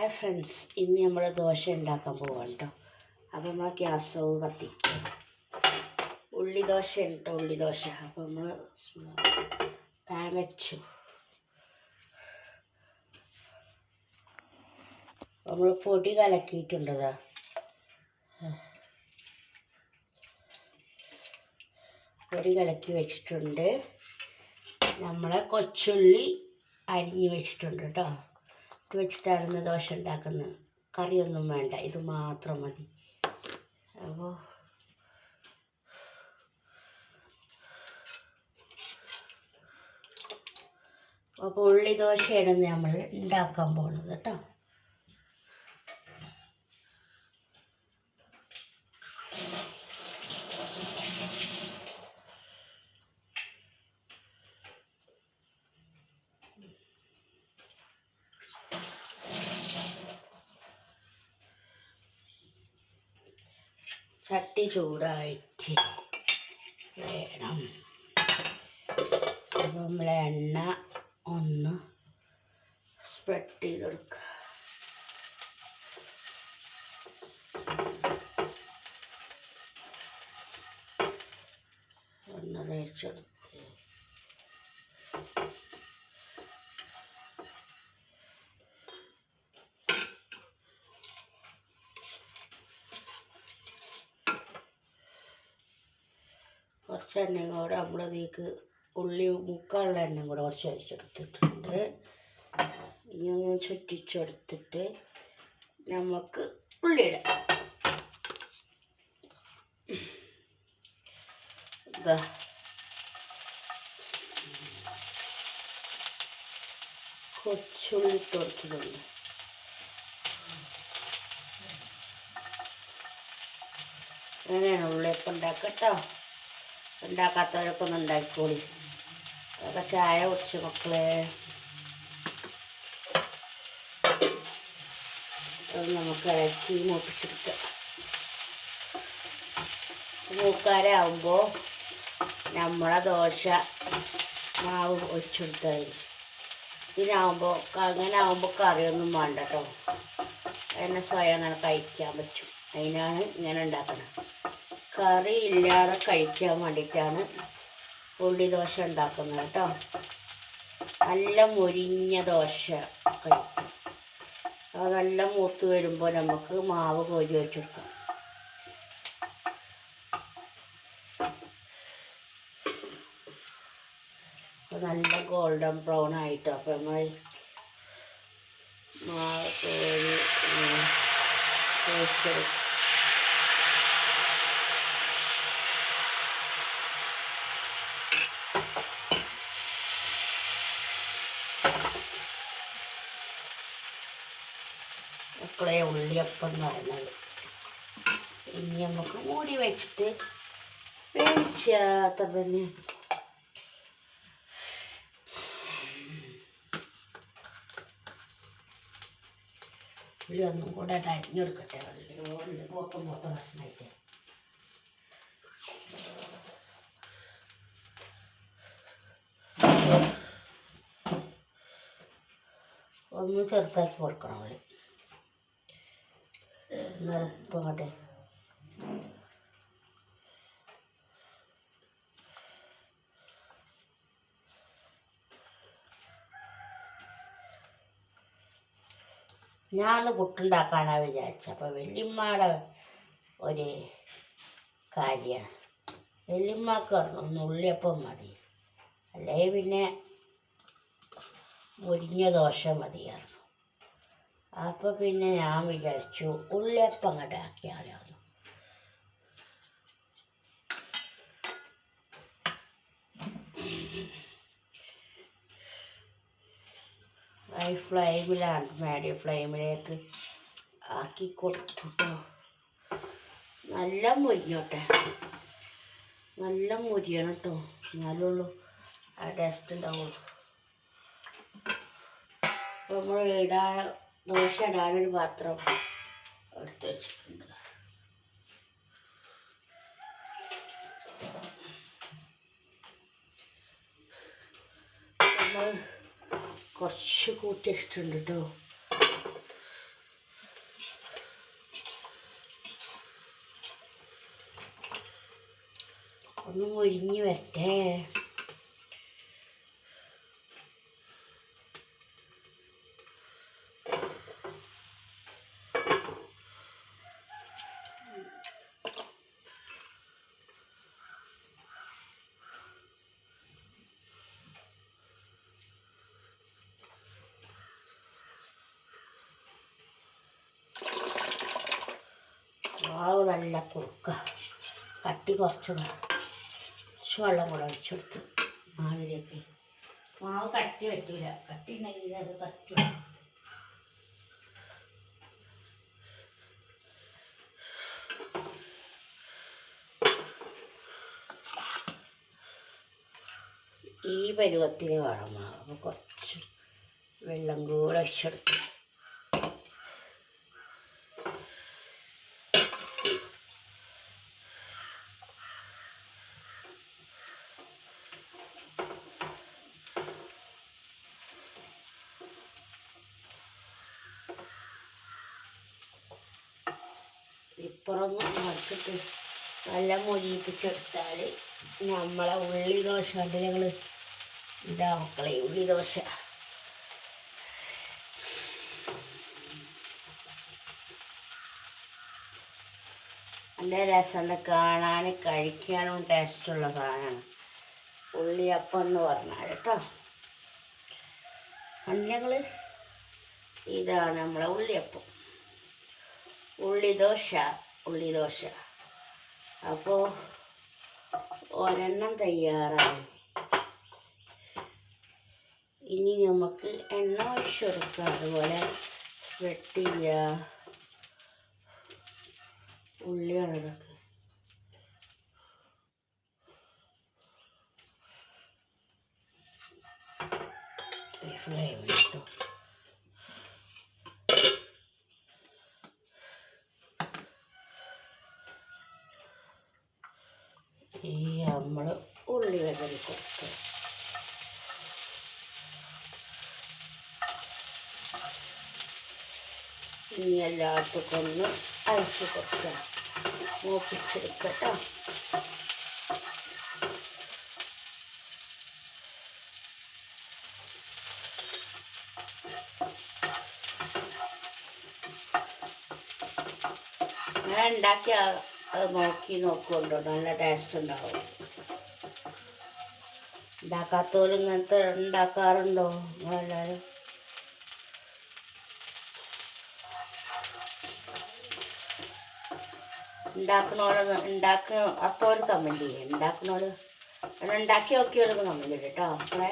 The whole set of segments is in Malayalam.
ഹായ് ഫ്രണ്ട്സ് ഇന്ന് നമ്മൾ ദോശ ഉണ്ടാക്കാൻ പോവാണ് കേട്ടോ അപ്പോൾ നമ്മൾ ഗ്യാസ് സ്റ്റവ് കത്തിക്കും. ഉള്ളി ദോശ ഉണ്ട് കേട്ടോ ഉള്ളി ദോശ. അപ്പോൾ നമ്മൾ പാൻ വെച്ചു. നമ്മൾ പൊടി കലക്കിയിട്ടുണ്ടതാ പൊടി കലക്കി വെച്ചിട്ടുണ്ട്. നമ്മളെ കൊച്ചുള്ളി അരിഞ്ഞ് വെച്ചിട്ടുണ്ട് കേട്ടോ ഇത് വെച്ചിട്ടാണ് ദോശ ഉണ്ടാക്കുന്നത് കറിയൊന്നും വേണ്ട ഇത് മാത്രം മതി. അപ്പോൾ അപ്പോൾ ഉള്ളി ദോശയാണ് നമ്മൾ ഉണ്ടാക്കാൻ പോകുന്നത് കേട്ടോ. ചട്ടി ചൂടായിട്ട് വേണം. അപ്പോൾ നമ്മൾ എണ്ണ ഒന്ന് സ്പ്രെഡ് ചെയ്ത് കൊടുക്കുക എണ്ണ തേച്ചെടുത്ത് കുറച്ച് എണ്ണയും കൂടെ നമ്മളതിലേക്ക് ഉള്ളി മുക്കാലുള്ള എണ്ണയും കൂടെ കുറച്ച് അരിച്ചെടുത്തിട്ടുണ്ട്. ഇനി ഒന്ന് ചുറ്റിച്ചെടുത്തിട്ട് നമുക്ക് ഉള്ളിയിടാം കൊച്ചുള്ളി തുറച്ചിട്ടുണ്ട് അങ്ങനെയാണ് ഉള്ളിയപ്പം ഉണ്ടാക്കട്ടോ ഉണ്ടാക്കാത്തവരൊക്കെ ഒന്ന് ഉണ്ടാക്കിക്കോളി. അതൊക്കെ ചായ കുടിച്ചു മക്കളെ. നമുക്ക് ഇളക്കി മൂപ്പിച്ചെടുക്കാം. മൂക്കാരാകുമ്പോൾ നമ്മളെ ദോശ മാവ് ഒഴിച്ചെടുത്താൽ ഇതിനാവുമ്പോൾ അങ്ങനെ ആകുമ്പോൾ കറിയൊന്നും വേണ്ട കേട്ടോ. എന്നെ സ്വയം അങ്ങനെ കഴിക്കാൻ പറ്റും. അതിനാണ് ഇങ്ങനെ ഉണ്ടാക്കുന്നത് കറി ഇല്ലാതെ കഴിക്കാൻ വേണ്ടിയിട്ടാണ് ഉള്ളി ദോശ ഉണ്ടാക്കുന്നത് കേട്ടോ. നല്ല മുരിഞ്ഞ ദോശ കഴിക്കും. അത് നല്ല മൂത്ത് വരുമ്പോൾ നമുക്ക് മാവ് കോരി വെച്ചെടുക്കാം. നല്ല ഗോൾഡൻ ബ്രൗൺ ആയിട്ടോ. അപ്പോൾ നമ്മൾ മാവ് കോരി ഒഴിച്ചെടുക്കും മക്കളെ ഉള്ളിയപ്പം പറയുന്നത്. ഇനി നമുക്ക് മൂടി വെച്ചിട്ട് വേവിച്ചാത്ത തന്നെ ഉള്ളി ഒന്നും കൂടെ അരിഞ്ഞെടുക്കട്ടെ. ഉള്ളി പോക്കം മൊത്തം ഭക്ഷണമായിട്ട് ഒന്ന് ചെറുതാക്കി കൊടുക്കണം ഉള്ളി. നിറപ്പങ്ങട്ടെ ഞാനൊന്ന് പുട്ടുണ്ടാക്കാനാണ് വിചാരിച്ചത് അപ്പോൾ വെല്ലിമ്മയുടെ ഒരു കാര്യമാണ് വെല്ലിമ്മക്ക് ഒന്ന് ഉള്ളിയപ്പം മതി. അല്ലെങ്കിൽ പിന്നെ മുരിഞ്ഞ ദോശ മതിയായിരുന്നു. അപ്പോൾ പിന്നെ ഞാൻ വിചാരിച്ചു ഉള്ളിയപ്പം അങ്ങോട്ട് ആക്കിയാലോ. ഹൈ ഫ്ലെയിമിലാണ് മീഡിയം ഫ്ലെയിമിലേക്ക് ആക്കി കൊടുത്തുട്ടോ. നല്ല മുരിഞ്ഞോട്ടെ. നല്ല മുരിയണം കേട്ടോ എന്നാലുള്ളൂ ആ ടേസ്റ്റ് ഉണ്ടാവുള്ളൂ. നമ്മൾ ഇടാൻ ദോശ ഇടാനൊരു പാത്രം എടുത്ത് വെച്ചിട്ടുണ്ട്. നമ്മൾ കുറച്ച് കൂട്ടി വെച്ചിട്ടുണ്ട് കേട്ടോ. ഒന്ന് മുരിഞ്ഞ് വരട്ടെ. മാവ് നല്ല കുറുക്കുക കട്ടി കുറച്ചതാ. കുറച്ച് വെള്ളം കൂടെ ഒഴിച്ചെടുത്ത് മാവിലേക്ക്. മാവ് കട്ടി പറ്റൂല. കട്ടി ഉണ്ടെങ്കിൽ അത് കട്ടി ഈ പരുവത്തിന് വേണം മാവ്. കുറച്ച് വെള്ളം കൂടെ ഒഴിച്ചെടുത്ത്. ഇപ്പുറമൊന്ന് മറിച്ചിട്ട് നല്ല മൊരിയിപ്പിച്ചെടുത്താൽ നമ്മളെ ഉള്ളി ദോശ കണ്ട് ഞങ്ങൾ ഇതാ മക്കളെ ഉള്ളി ദോശ. നല്ല രസമുണ്ട് കാണാൻ കഴിക്കാനും ടേസ്റ്റുള്ള സാധനമാണ്. ഉള്ളിയപ്പം എന്ന് പറഞ്ഞാൽ കേട്ടോ. ഞങ്ങൾ ഇതാണ് നമ്മളെ ഉള്ളിയപ്പം. ഉള്ളി ദോശ. ഉള്ളി ദോശ അപ്പോൾ ഒരെണ്ണം തയ്യാറായി. ഇനി നമുക്ക് എണ്ണ ഒഴിച്ചു കൊടുക്കുക അതുപോലെ സ്പ്രെഡ് ചെയ്യുക ഉള്ളിയാണ് ഇതൊക്കെ ഇട്ടു ഈ നമ്മൾ ഉള്ളി വിതറി കൊടുക്കുക ഇനി എല്ലാവർക്കും ഒന്ന് അരച്ച് കൊടുക്കാം. മൂപ്പിച്ചെടുക്കട്ടോ. ഞാൻ ഉണ്ടാക്കി നോക്കി നോക്കുന്നുണ്ടോ? നല്ല ടേസ്റ്റ് ഉണ്ടാവും. ഉണ്ടാക്കാത്തോലും ഇങ്ങനത്തെ ഉണ്ടാക്കാറുണ്ടോ? നിങ്ങളെല്ലാവരും ഉണ്ടാക്കണോൽ ഒരു കമന്റ് ചെയ്യും. ഉണ്ടാക്കുന്നോട് ഉണ്ടാക്കി നോക്കിയോലൊന്ന് കമന്റ് ചെയ്യും കേട്ടോ മക്കളെ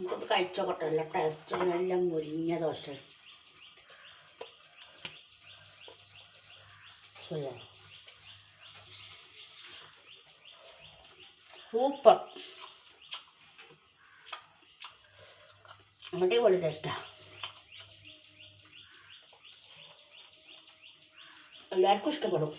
നമുക്കത് കഴിച്ചോട്ടെ നല്ല ടേസ്റ്റ് നല്ല മുരിഞ്ഞ ദോശ. സൂപ്പർ. അടിപൊളി ടേസ്റ്റാണ് എല്ലാവർക്കും ഇഷ്ടപ്പെടും.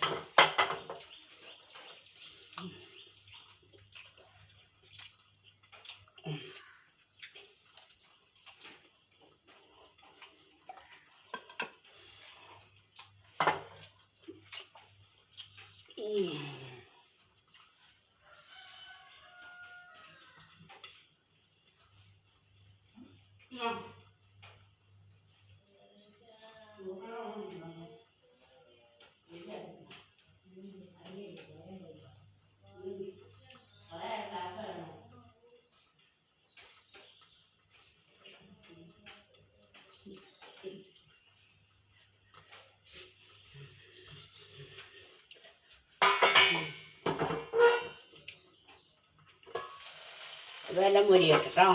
ഇതെല്ലാം മുരിയട്ടെ കേട്ടോ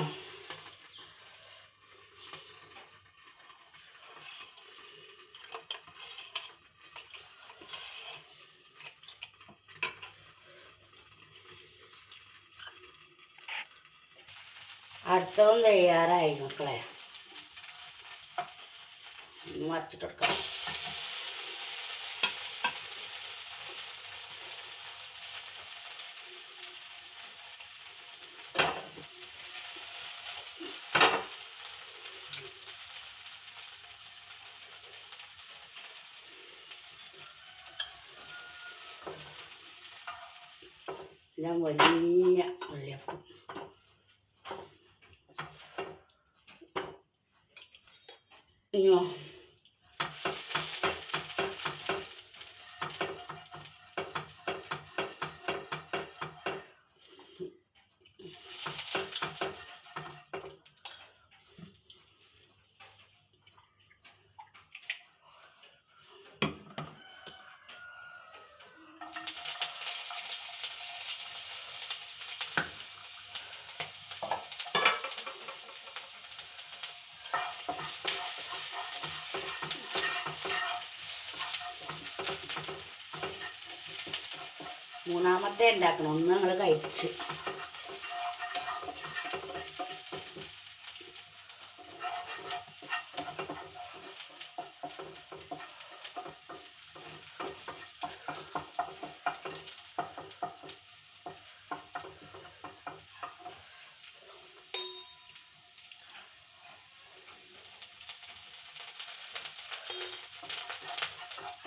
അടുത്തതും തയ്യാറായി മക്കളെ. മറിച്ചിട്ടെടുക്കാം എല്ലാം വലിയ ഉള്ളിയപ്പം. ഇനിയോ? മൂന്നാമത്തെ ഉണ്ടാക്കണം. ഒന്ന് ഞങ്ങൾ കഴിച്ച്.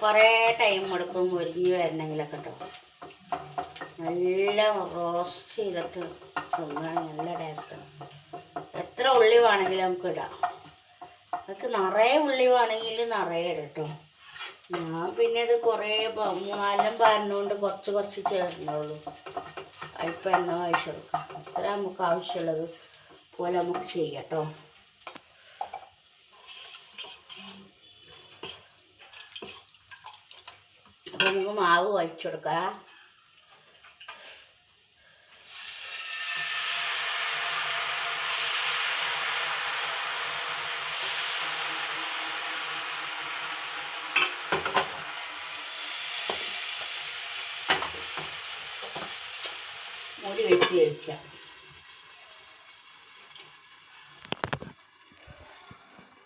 കുറേ ടൈം എടുക്കും മുരിഞ്ഞ് വരണമെങ്കിലൊക്കെ കേട്ടോ നല്ല റോസ്റ്റ് ചെയ്തിട്ട് തിന്നാൻ നല്ല ടേസ്റ്റാണ് എത്ര ഉള്ളി വേണമെങ്കിലും നമുക്ക് ഇടാം. നമുക്ക് നിറയെ ഉള്ളി വേണമെങ്കിൽ നിറയെ ഇടട്ടോ ഞാൻ പിന്നെ ഇത് കുറേ മൂന്നാലും പാലിനുകൊണ്ട് കുറച്ച് കുറച്ച് ചേർന്നുള്ളൂ ഇപ്പം എണ്ണ വായിച്ചു കൊടുക്കാം. അത്ര നമുക്ക് ആവശ്യമുള്ളത് പോലെ നമുക്ക് ചെയ്യട്ടോ അപ്പം നമുക്ക് മാവ് വലിച്ചെടുക്കാം വെച്ച് കഴിച്ച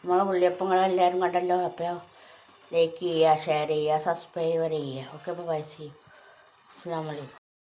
നമ്മളെ ഉള്ളിയപ്പങ്ങളെല്ലാവരും കണ്ടല്ലോ. അപ്പോൾ ലൈക്ക് ചെയ്യുക ഷെയർ ചെയ്യുക സബ്സ്ക്രൈബ് ചെയ്യുക. ഒക്കെ അപ്പോൾ പൈസ ചെയ്യും അസ്സാം വലൈക്കും